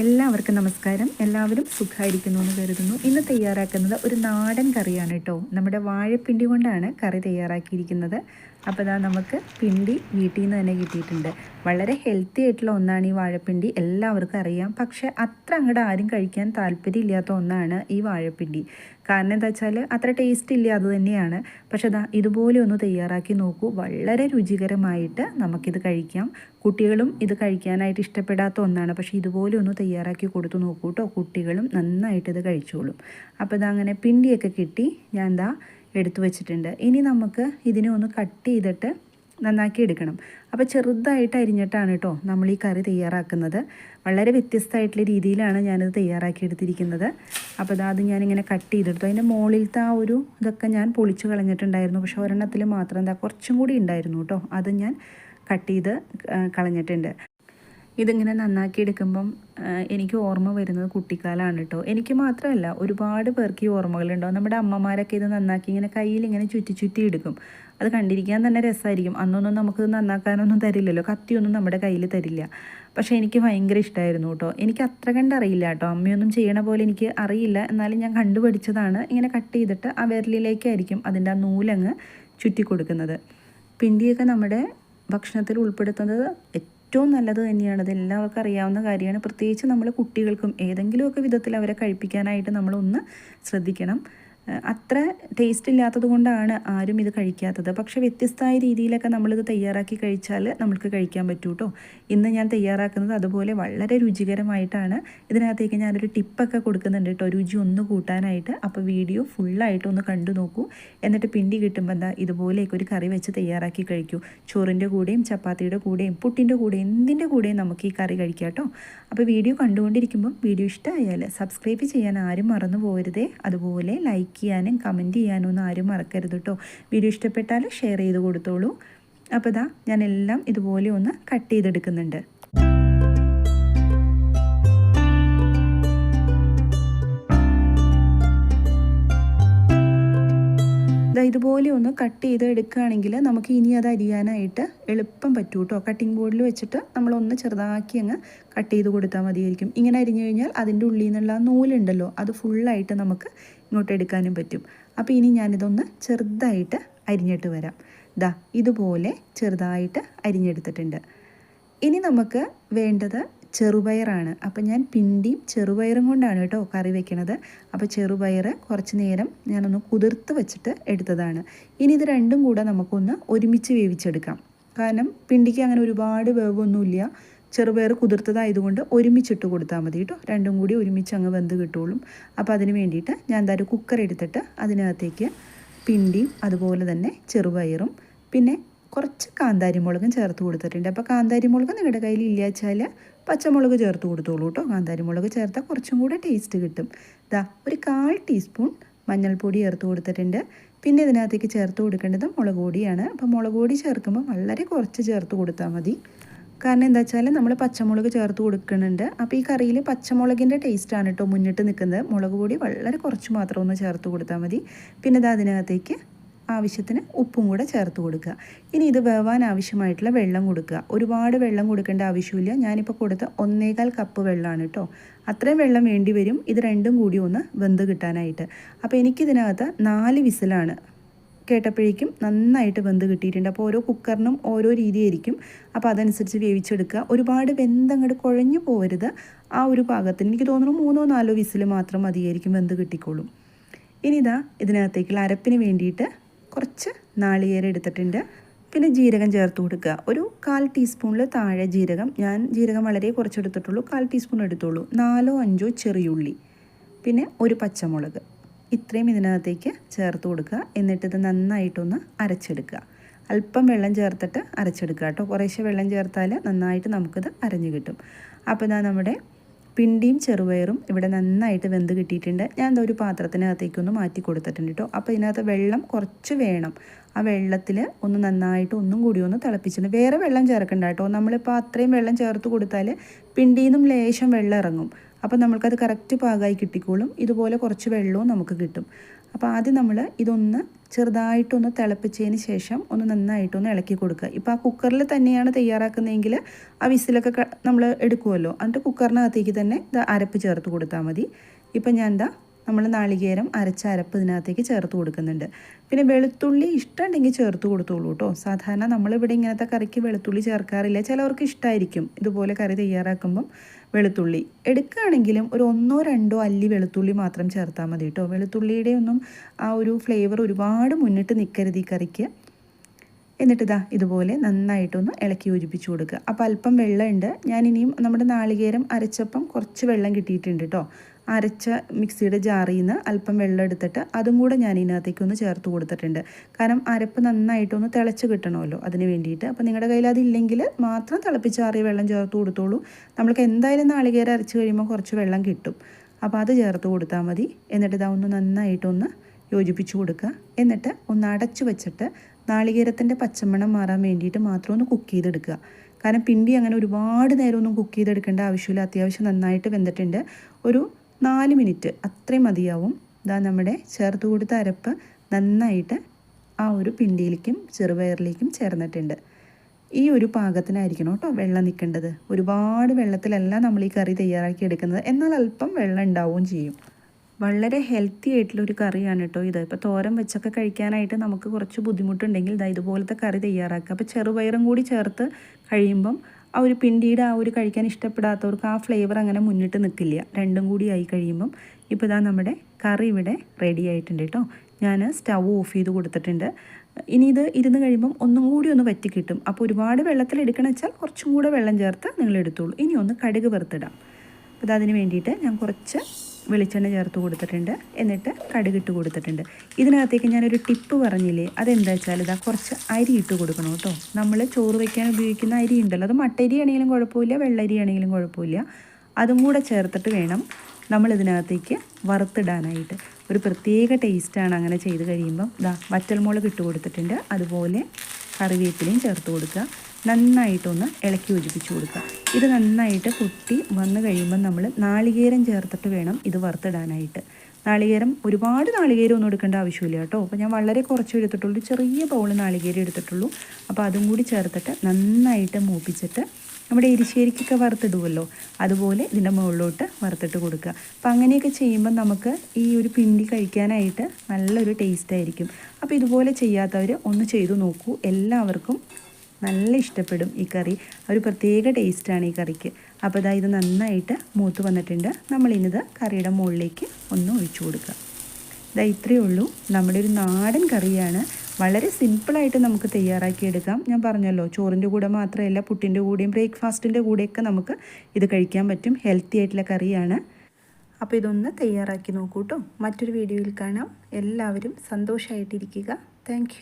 എല്ലാവർക്കും നമസ്കാരം. എല്ലാവരും സുഖമായിരിക്കുന്നു എന്ന് കരുതുന്നു. ഇന്ന് തയ്യാറാക്കുന്നത് ഒരു നാടൻ കറിയാണ് കേട്ടോ. നമ്മുടെ വാഴപ്പിണ്ടി കൊണ്ടാണ് കറി തയ്യാറാക്കിയിരിക്കുന്നത്. അപ്പോൾ ഇതാ നമുക്ക് പിണ്ടി വീട്ടിൽ നിന്ന് തന്നെ കിട്ടിയിട്ടുണ്ട്. വളരെ ഹെൽത്തി ആയിട്ടുള്ള ഒന്നാണ് ഈ വാഴപ്പിണ്ടി. എല്ലാവർക്കും അറിയാം. പക്ഷേ അത്ര അങ്ങോട്ട് ആരും കഴിക്കാൻ താല്പര്യമില്ലാത്ത ഒന്നാണ് ഈ വാഴപ്പിണ്ടി. കാരണം എന്താ വെച്ചാൽ അത്ര ടേസ്റ്റ് ഇല്ല അത് തന്നെയാണ്. പക്ഷെ അതാ ഇതുപോലെ ഒന്ന് തയ്യാറാക്കി നോക്കൂ. വളരെ രുചികരമായിട്ട് നമുക്കിത് കഴിക്കാം. കുട്ടികളും ഇത് കഴിക്കാനായിട്ട് ഇഷ്ടപ്പെടാത്ത ഒന്നാണ്. പക്ഷേ ഇതുപോലെ ഒന്ന് തയ്യാറാക്കി കൊടുത്തു നോക്കൂ കേട്ടോ കുട്ടികളും നന്നായിട്ട് ഇത് കഴിച്ചോളും. അപ്പോൾ ഇതങ്ങനെ പിണ്ടിയൊക്കെ കിട്ടി. ഞാൻ എന്താ എടുത്തു വെച്ചിട്ടുണ്ട്. ഇനി നമുക്ക് ഇതിനെ ഒന്ന് കട്ട് ചെയ്തിട്ട് നന്നാക്കി എടുക്കണം. അപ്പോൾ ചെറുതായിട്ട് അരിഞ്ഞിട്ടാണ് കേട്ടോ നമ്മൾ ഈ കറി തയ്യാറാക്കുന്നത്. വളരെ വ്യത്യസ്തമായിട്ടുള്ള രീതിയിലാണ് ഞാനിത് തയ്യാറാക്കി എടുത്തിരിക്കുന്നത്. അപ്പോൾ അത് അത് ഞാനിങ്ങനെ കട്ട് ചെയ്തെടുത്തു. അതിന്റെ മുകളിലത്തെ ആ ഒരു ഇതൊക്കെ ഞാൻ പൊളിച്ച് കളഞ്ഞിട്ടുണ്ടായിരുന്നു. പക്ഷേ ഒരെണ്ണത്തിൽ മാത്രം എന്താ കുറച്ചും കൂടി ഉണ്ടായിരുന്നു കേട്ടോ അത് ഞാൻ കട്ട് ചെയ്ത് കളഞ്ഞിട്ടുണ്ട്. ഇതിങ്ങനെ നന്നാക്കി എടുക്കുമ്പം എനിക്ക് ഓർമ്മ വരുന്നത് കുട്ടിക്കാലമാണ് കേട്ടോ എനിക്ക് മാത്രമല്ല ഒരുപാട് പേർക്ക് ഈ ഓർമ്മകളുണ്ടാവും നമ്മുടെ അമ്മമാരൊക്കെ ഇത് നന്നാക്കി ഇങ്ങനെ കയ്യിൽ ഇങ്ങനെ ചുറ്റി ചുറ്റി എടുക്കും. അത് കണ്ടിരിക്കാൻ തന്നെ രസമായിരിക്കും അന്നൊന്നും നമുക്ക് നന്നാക്കാനൊന്നും തരില്ലല്ലോ. കത്തിയൊന്നും നമ്മുടെ കയ്യിൽ തരില്ല. പക്ഷേ എനിക്ക് ഭയങ്കര ഇഷ്ടമായിരുന്നു കേട്ടോ എനിക്ക് അത്ര കണ്ടറിയില്ല കേട്ടോ അമ്മയൊന്നും ചെയ്യണ പോലെ എനിക്ക് അറിയില്ല. എന്നാലും ഞാൻ കണ്ടുപഠിച്ചതാണ് ഇങ്ങനെ കട്ട് ചെയ്തിട്ട് ആ വിരലിലേക്കായിരിക്കും അതിന്റെ ആ നൂലങ്ങ് ചുറ്റി കൊടുക്കുന്നത് പിണ്ടിയൊക്കെ നമ്മുടെ ഭക്ഷണത്തിൽ ഉൾപ്പെടുത്തുന്നത് ഏറ്റവും നല്ലത് തന്നെയാണ്. അത് എല്ലാവർക്കും അറിയാവുന്ന കാര്യമാണ്. പ്രത്യേകിച്ച് നമ്മൾ കുട്ടികൾക്കും ഏതെങ്കിലുമൊക്കെ വിധത്തിൽ അവരെ കഴിപ്പിക്കാനായിട്ട് നമ്മളൊന്ന് ശ്രദ്ധിക്കണം. അത്ര ടേസ്റ്റ് ഇല്ലാത്തത് കൊണ്ടാണ് ആരും ഇത് കഴിക്കാത്തത്. പക്ഷേ വ്യത്യസ്തമായ രീതിയിലൊക്കെ നമ്മളിത് തയ്യാറാക്കി കഴിച്ചാൽ നമുക്ക് കഴിക്കാൻ പറ്റൂ കേട്ടോ ഇന്ന് ഞാൻ തയ്യാറാക്കുന്നത് അതുപോലെ വളരെ രുചികരമായിട്ടാണ്. ഇതിനകത്തേക്ക് ഞാനൊരു ടിപ്പൊക്കെ കൊടുക്കുന്നുണ്ട് കേട്ടോ. രുചി ഒന്ന് കൂട്ടാനായിട്ട്. അപ്പോൾ വീഡിയോ ഫുള്ളായിട്ട് ഒന്ന് കണ്ടു നോക്കൂ. എന്നിട്ട് പിണ്ടി കിട്ടുമ്പോൾ എന്താ ഇതുപോലെയൊക്കെ ഒരു കറി വെച്ച് തയ്യാറാക്കി കഴിക്കൂ. ചോറിന്റെ കൂടെയും ചപ്പാത്തിയുടെ കൂടെയും പുട്ടിന്റെ കൂടെയും എന്തിന്റെ കൂടെയും നമുക്ക് ഈ കറി കഴിക്കാം കേട്ടോ. അപ്പോൾ വീഡിയോ കണ്ടുകൊണ്ടിരിക്കുമ്പം വീഡിയോ ഇഷ്ടമായാൽ സബ്സ്ക്രൈബ് ചെയ്യാൻ ആരും മറന്നു പോകരുതേ. അതുപോലെ ലൈക്ക് ചെയ്യാനും കമന്റ് ചെയ്യാനും ഒന്നും ആരും മറക്കരുത് കേട്ടോ വീഡിയോ ഇഷ്ടപ്പെട്ടാൽ ഷെയർ ചെയ്ത് കൊടുത്തോളൂ. അപ്പോൾ ഇതാ ഞാനെല്ലാം ഇതുപോലെ ഒന്ന് കട്ട് ചെയ്തെടുക്കുന്നുണ്ട്. ഇതുപോലെ ഒന്ന് കട്ട് ചെയ്ത് എടുക്കുകയാണെങ്കിൽ നമുക്ക് ഇനി അത് അരിയാനായിട്ട് എളുപ്പം പറ്റും കേട്ടോ കട്ടിംഗ് ബോർഡിൽ വെച്ചിട്ട് നമ്മളൊന്ന് ചെറുതാക്കി അങ്ങ് കട്ട് ചെയ്ത് കൊടുത്താൽ മതിയായിരിക്കും. ഇങ്ങനെ അരിഞ്ഞു കഴിഞ്ഞാൽ അതിന്റെ ഉള്ളിൽ നിന്നുള്ള നൂലുണ്ടല്ലോ അത് ഫുള്ളായിട്ട് നമുക്ക് ഇങ്ങോട്ട് എടുക്കാനും പറ്റും. അപ്പോൾ ഇനി ഞാനിതൊന്ന് ചെറുതായിട്ട് അരിഞ്ഞിട്ട് വരാം. ദാ ഇതുപോലെ ചെറുതായിട്ട് അരിഞ്ഞെടുത്തിട്ടുണ്ട്. ഇനി നമുക്ക് വേണ്ടത് ചെറുപയറാണ്. അപ്പോൾ ഞാൻ പിണ്ടിയും ചെറുപയറും കൊണ്ടാണ് കേട്ടോ കറി വെക്കണത്. അപ്പോൾ ചെറുപയർ കുറച്ച് നേരം ഞാനൊന്ന് കുതിർത്ത് വെച്ചിട്ട് എടുത്തതാണ്. ഇനി ഇത് രണ്ടും കൂടെ നമുക്കൊന്ന് ഒരുമിച്ച് വേവിച്ചെടുക്കാം. കാരണം പിണ്ടിക്ക് അങ്ങനെ ഒരുപാട് വേവൊന്നുമില്ല. ചെറുപയർ കുതിർത്തതായതുകൊണ്ട് ഒരുമിച്ചിട്ട് കൊടുത്താൽ മതി കേട്ടോ. രണ്ടും കൂടി ഒരുമിച്ച് അങ്ങ് വെന്ത് കിട്ടുള്ളൂ അപ്പോൾ അതിന് വേണ്ടിയിട്ട് ഞാൻ എന്തായാലും കുക്കർ എടുത്തിട്ട് അതിനകത്തേക്ക് പിണ്ടിയും അതുപോലെ തന്നെ ചെറുപയറും പിന്നെ കുറച്ച് കാന്താരിമുളകും ചേർത്ത് കൊടുത്തിട്ടുണ്ട്. അപ്പോൾ കാന്താരിമുളക് നിങ്ങളുടെ കയ്യിൽ ഇല്ല വെച്ചാൽ പച്ചമുളക് ചേർത്ത് കൊടുത്തോളൂ കേട്ടോ കാന്താരിമുളക് ചേർത്താൽ കുറച്ചും കൂടെ ടേസ്റ്റ് കിട്ടും. ഇതാ ഒരു കാൽ ടീസ്പൂൺ മഞ്ഞൾപ്പൊടി ചേർത്ത് കൊടുത്തിട്ടുണ്ട്. പിന്നെ ഇതിനകത്തേക്ക് ചേർത്ത് കൊടുക്കേണ്ടത് മുളക് പൊടിയാണ്. അപ്പോൾ മുളക് പൊടി ചേർക്കുമ്പോൾ വളരെ കുറച്ച് ചേർത്ത് കൊടുത്താൽ മതി. കാരണം എന്താ വെച്ചാൽ നമ്മൾ പച്ചമുളക് ചേർത്ത് കൊടുക്കുന്നുണ്ട്. അപ്പോൾ ഈ കറിയിൽ പച്ചമുളകിന്റെ ടേസ്റ്റാണ് കേട്ടോ മുന്നിട്ട് നിൽക്കുന്നത്. മുളക് പൊടി വളരെ കുറച്ച് മാത്രം ഒന്ന് ചേർത്ത് കൊടുത്താൽ മതി. പിന്നെ ഇത് അതിനകത്തേക്ക് ആവശ്യത്തിന് ഉപ്പും കൂടെ ചേർത്ത് കൊടുക്കുക. ഇനി ഇത് വേവാൻ ആവശ്യമായിട്ടുള്ള വെള്ളം കൊടുക്കുക. ഒരുപാട് വെള്ളം കൊടുക്കേണ്ട ആവശ്യമില്ല. ഞാനിപ്പോൾ കൊടുത്ത ഒന്നേകാൽ കപ്പ് വെള്ളമാണ് കേട്ടോ അത്രയും വെള്ളം വേണ്ടി വരും. ഇത് രണ്ടും കൂടി ഒന്ന് വെന്ത് കിട്ടാനായിട്ട്. അപ്പോൾ എനിക്കിതിനകത്ത് നാല് വിസിലാണ് കേട്ടപ്പോഴേക്കും നന്നായിട്ട് വെന്ത് കിട്ടിയിട്ടുണ്ട്. അപ്പോൾ ഓരോ കുക്കറിനും ഓരോ രീതിയായിരിക്കും. അപ്പോൾ അതനുസരിച്ച് വേവിച്ചെടുക്കുക. ഒരുപാട് വെന്തങ്ങോട്ട് കുഴഞ്ഞു പോകരുത് ആ ഒരു പാകത്തിന് എനിക്ക് തോന്നുന്നു മൂന്നോ നാലോ വിസിൽ മാത്രം മതിയായിരിക്കും വെന്ത് കിട്ടിക്കോളും. ഇനിതാ ഇതിനകത്തേക്കുള്ള അരപ്പിന് വേണ്ടിയിട്ട് കുറച്ച് നാളികേരം എടുത്തിട്ടുണ്ട്. പിന്നെ ജീരകം ചേർത്ത് കൊടുക്കുക. ഒരു കാൽ ടീസ്പൂണിൽ താഴെ ജീരകം. ഞാൻ ജീരകം വളരെ കുറച്ചെടുത്തിട്ടുള്ളൂ കാൽ ടീസ്പൂൺ എടുത്തുള്ളൂ നാലോ അഞ്ചോ ചെറിയുള്ളി. പിന്നെ ഒരു പച്ചമുളക്. ഇത്രയും ഇതിനകത്തേക്ക് ചേർത്ത് കൊടുക്കുക. എന്നിട്ട് ഇത് നന്നായിട്ടൊന്ന് അരച്ചെടുക്കുക. അല്പം വെള്ളം ചേർത്തിട്ട് അരച്ചെടുക്കുക കേട്ടോ. കുറേശ്ശെ വെള്ളം ചേർത്താൽ നന്നായിട്ട് നമുക്കിത് അരഞ്ഞു കിട്ടും. അപ്പോൾ ഇതാ നമ്മുടെ പിണ്ടിയും ചെറുപയറും ഇവിടെ നന്നായിട്ട് വെന്ത് കിട്ടിയിട്ടുണ്ട്. ഞാൻ ഒരു പാത്രത്തിനകത്തേക്കൊന്ന് മാറ്റി കൊടുത്തിട്ടുണ്ട് കേട്ടോ. അപ്പോൾ ഇതിനകത്ത് വെള്ളം കുറച്ച് വേണം. ആ വെള്ളത്തിൽ ഒന്ന് നന്നായിട്ട് ഒന്നും കൂടി ഒന്ന് തിളപ്പിച്ചിട്ടുണ്ട് വേറെ വെള്ളം ചേർക്കണ്ട കേട്ടോ. നമ്മളിപ്പോൾ അത്രയും വെള്ളം ചേർത്ത് കൊടുത്താൽ പിണ്ടിയിൽ നിന്നും ലേശം വെള്ളം ഇറങ്ങും. അപ്പോൾ നമ്മൾക്കത് കറക്റ്റ് പാകമായി കിട്ടിക്കോളും. ഇതുപോലെ കുറച്ച് വെള്ളവും നമുക്ക് കിട്ടും. അപ്പോൾ ആദ്യം നമ്മൾ ഇതൊന്ന് ചെറുതായിട്ടൊന്ന് തിളപ്പിച്ചതിന് ശേഷം ഒന്ന് നന്നായിട്ടൊന്ന് ഇളക്കി കൊടുക്കുക. ഇപ്പോൾ ആ കുക്കറിൽ തന്നെയാണ് തയ്യാറാക്കുന്നതെങ്കിൽ ആ വിസിലൊക്കെ നമ്മൾ എടുക്കുമല്ലോ. എന്നിട്ട് കുക്കറിനകത്തേക്ക് തന്നെ ഇത് അരപ്പ് ചേർത്ത് കൊടുത്താൽ മതി. ഇപ്പം ഞാൻ എന്താ നമ്മൾ നാളികേരം അരച്ച അരപ്പ് ഇതിനകത്തേക്ക് ചേർത്ത് കൊടുക്കുന്നുണ്ട്. പിന്നെ വെളുത്തുള്ളി ഇഷ്ടമുണ്ടെങ്കിൽ ചേർത്ത് കൊടുത്തോളൂ കേട്ടോ. സാധാരണ നമ്മളിവിടെ ഇങ്ങനത്തെ കറിക്ക് വെളുത്തുള്ളി ചേർക്കാറില്ല. ചിലവർക്ക് ഇഷ്ടമായിരിക്കും ഇതുപോലെ കറി തയ്യാറാക്കുമ്പം വെളുത്തുള്ളി. എടുക്കുകയാണെങ്കിലും ഒരു ഒന്നോ രണ്ടോ അല്ലി വെളുത്തുള്ളി മാത്രം ചേർത്താൽ മതി കേട്ടോ. വെളുത്തുള്ളിയുടെ ഒന്നും ആ ഒരു ഫ്ലേവർ ഒരുപാട് മുന്നിട്ട് നിൽക്കരുത് ഈ കറിക്ക്. എന്നിട്ടിതാ ഇതുപോലെ നന്നായിട്ടൊന്ന് ഇളക്കി യോജിപ്പിച്ച് കൊടുക്കുക. അപ്പോൾ അല്പം വെള്ളമുണ്ട്. ഞാനിനിയും നമ്മുടെ നാളികേരം അരച്ചപ്പം കുറച്ച് വെള്ളം കിട്ടിയിട്ടുണ്ട് കേട്ടോ. അരച്ച മിക്സിയുടെ ജാറിൽ നിന്ന് അല്പം വെള്ളം എടുത്തിട്ട് അതും കൂടെ ഞാൻ ഇതിനകത്തേക്ക് ഒന്ന് ചേർത്ത് കൊടുത്തിട്ടുണ്ട്. കാരണം അരപ്പ് നന്നായിട്ടൊന്ന് തിളച്ച് കിട്ടണമല്ലോ അതിന് വേണ്ടിയിട്ട്. അപ്പോൾ നിങ്ങളുടെ കയ്യിൽ അതില്ലെങ്കിൽ മാത്രം തിളപ്പിച്ചാറിയ വെള്ളം ചേർത്ത് കൊടുത്തോളൂ. നമ്മൾക്ക് എന്തായാലും നാളികേരം അരച്ച് കഴിയുമ്പോൾ കുറച്ച് വെള്ളം കിട്ടും. അപ്പോൾ അത് ചേർത്ത് കൊടുത്താൽ മതി. എന്നിട്ട് ഇതാ ഒന്ന് നന്നായിട്ടൊന്ന് യോജിപ്പിച്ച് കൊടുക്കുക. എന്നിട്ട് ഒന്ന് അടച്ചു വെച്ചിട്ട് നാളികേരത്തിന്റെ പച്ചമണം മാറാൻ വേണ്ടിയിട്ട് മാത്രം ഒന്ന് കുക്ക് ചെയ്തെടുക്കുക. കാരണം പിണ്ടി അങ്ങനെ ഒരുപാട് നേരമൊന്നും കുക്ക് ചെയ്തെടുക്കേണ്ട ആവശ്യമില്ല. അത്യാവശ്യം നന്നായിട്ട് വെന്തിട്ടുണ്ട്. ഒരു നാല് മിനിറ്റ് അത്രയും മതിയാവും. ഇതാ നമ്മുടെ ചേർത്ത് കൊടുത്ത അരപ്പ് നന്നായിട്ട് ആ ഒരു പിണ്ടിയിലേക്കും ചെറുപയറിലേക്കും ചേർന്നിട്ടുണ്ട്. ഈ ഒരു പാകത്തിനായിരിക്കണം കേട്ടോ വെള്ളം നിൽക്കേണ്ടത്. ഒരുപാട് വെള്ളത്തിലല്ല നമ്മൾ ഈ കറി തയ്യാറാക്കി എടുക്കുന്നത്. എന്നാൽ അല്പം വെള്ളം ഉണ്ടാവുകയും ചെയ്യും. വളരെ ഹെൽത്തി ആയിട്ടുള്ള ഒരു കറിയാണ് കേട്ടോ ഇത്. ഇപ്പോൾ തോരൻ വെച്ചൊക്കെ കഴിക്കാനായിട്ട് നമുക്ക് കുറച്ച് ബുദ്ധിമുട്ടുണ്ടെങ്കിൽ ഇതാ ഇതുപോലത്തെ കറി തയ്യാറാക്കുക. അപ്പോൾ ചെറുപയറും കൂടി ചേർത്ത് കഴിയുമ്പം ആ ഒരു പിണ്ടിയുടെ ആ ഒരു കഴിക്കാൻ ഇഷ്ടപ്പെടാത്തവർക്ക് ആ ഫ്ലേവർ അങ്ങനെ മുന്നിട്ട് നിൽക്കില്ല. രണ്ടും കൂടി ആയി കഴിയുമ്പം ഇപ്പോൾ ഇതാ നമ്മുടെ കറി ഇവിടെ റെഡി ആയിട്ടുണ്ട് കേട്ടോ ഞാൻ സ്റ്റവ് ഓഫ് ചെയ്ത് കൊടുത്തിട്ടുണ്ട്. ഇനി ഇത് ഇരുന്ന് കഴിയുമ്പം ഒന്നും കൂടി ഒന്ന് വറ്റി കിട്ടും. അപ്പോൾ ഒരുപാട് വെള്ളത്തിൽ എടുക്കണം വെച്ചാൽ കുറച്ചും കൂടെ വെള്ളം ചേർത്ത് നിങ്ങൾ എടുത്തോളൂ. ഇനി ഒന്ന് കടുക് വറുത്തിടാം. അപ്പോൾ അതിന് വേണ്ടിയിട്ട് ഞാൻ കുറച്ച് വെളിച്ചെണ്ണ ചേർത്ത് കൊടുത്തിട്ടുണ്ട്. എന്നിട്ട് കടുകിട്ട് കൊടുത്തിട്ടുണ്ട്. ഇതിനകത്തേക്ക് ഞാനൊരു ടിപ്പ് പറഞ്ഞില്ലേ? അതെന്താ വെച്ചാൽ ഇതാ കുറച്ച് അരി ഇട്ട് കൊടുക്കണം കേട്ടോ. നമ്മൾ ചോറ് വയ്ക്കാൻ ഉപയോഗിക്കുന്ന അരി ഉണ്ടല്ലോ. അത് മട്ടരി ആണെങ്കിലും കുഴപ്പമില്ല വെള്ളരി ആണെങ്കിലും കുഴപ്പമില്ല. അതും കൂടെ ചേർത്തിട്ട് വേണം നമ്മൾ ഇതിനകത്തേക്ക് വറുത്തിടാനായിട്ട്. ഒരു പ്രത്യേക ടേസ്റ്റാണ് അങ്ങനെ ചെയ്ത് കഴിയുമ്പം. ഇതാ വറ്റൽമുളക് ഇട്ട് കൊടുത്തിട്ടുണ്ട്. അതുപോലെ കറിവേപ്പിലയും ചേർത്ത് കൊടുക്കുക. നന്നായിട്ടൊന്ന് ഇളക്കി യോജിപ്പിച്ച് കൊടുക്കുക. ഇത് നന്നായിട്ട് കുട്ടി വന്നു കഴിയുമ്പോൾ നമ്മൾ നാളികേരം ചേർത്തിട്ട് വേണം ഇത് വറുത്തിടാനായിട്ട്. നാളികേരം ഒരുപാട് നാളികേരം ഒന്നും എടുക്കേണ്ട ആവശ്യമില്ല കേട്ടോ. അപ്പോൾ ഞാൻ വളരെ കുറച്ച് എടുത്തിട്ടുള്ളൂ. ചെറിയ ബൗൾ നാളികേരം എടുത്തിട്ടുള്ളൂ. അപ്പോൾ അതും കൂടി ചേർത്തിട്ട് നന്നായിട്ട് മൂപ്പിച്ചിട്ട് നമ്മുടെ എരിശ്ശേരിക്കൊക്കെ വറുത്തിടുമല്ലോ അതുപോലെ ഇതിന്റെ മുകളിലോട്ട് വറുത്തിട്ട് കൊടുക്കുക. അപ്പം അങ്ങനെയൊക്കെ ചെയ്യുമ്പോൾ നമുക്ക് ഈ ഒരു പിണ്ടി കഴിക്കാനായിട്ട് നല്ലൊരു ടേസ്റ്റ് ആയിരിക്കും. അപ്പോൾ ഇതുപോലെ ചെയ്യാത്തവർ ഒന്ന് ചെയ്തു നോക്കൂ. എല്ലാവർക്കും നല്ല ഇഷ്ടപ്പെടും ഈ കറി. ഒരു പ്രത്യേക ടേസ്റ്റാണ് ഈ കറിക്ക്. അപ്പോൾ ഇതാ ഇത് നന്നായിട്ട് മൂത്ത് വന്നിട്ടുണ്ട്. നമ്മളിനിത് കറിയുടെ മുകളിലേക്ക് ഒന്ന് ഒഴിച്ചു കൊടുക്കുക. ഇതാ ഇത്രയേ ഉള്ളൂ. നമ്മുടെ ഒരു നാടൻ കറിയാണ്. വളരെ സിമ്പിളായിട്ട് നമുക്ക് തയ്യാറാക്കിയെടുക്കാം ഞാൻ പറഞ്ഞല്ലോ ചോറിന്റെ കൂടെ മാത്രമല്ല പുട്ടിന്റെ കൂടെയും ബ്രേക്ക്ഫാസ്റ്റിന്റെ കൂടെയൊക്കെ നമുക്ക് ഇത് കഴിക്കാൻ പറ്റും. ഹെൽത്തി ആയിട്ടുള്ള കറിയാണ്. അപ്പോൾ ഇതൊന്ന് തയ്യാറാക്കി നോക്കൂ കേട്ടോ. മറ്റൊരു വീഡിയോയിൽ കാണാം. എല്ലാവരും സന്തോഷമായിട്ടിരിക്കുക താങ്ക്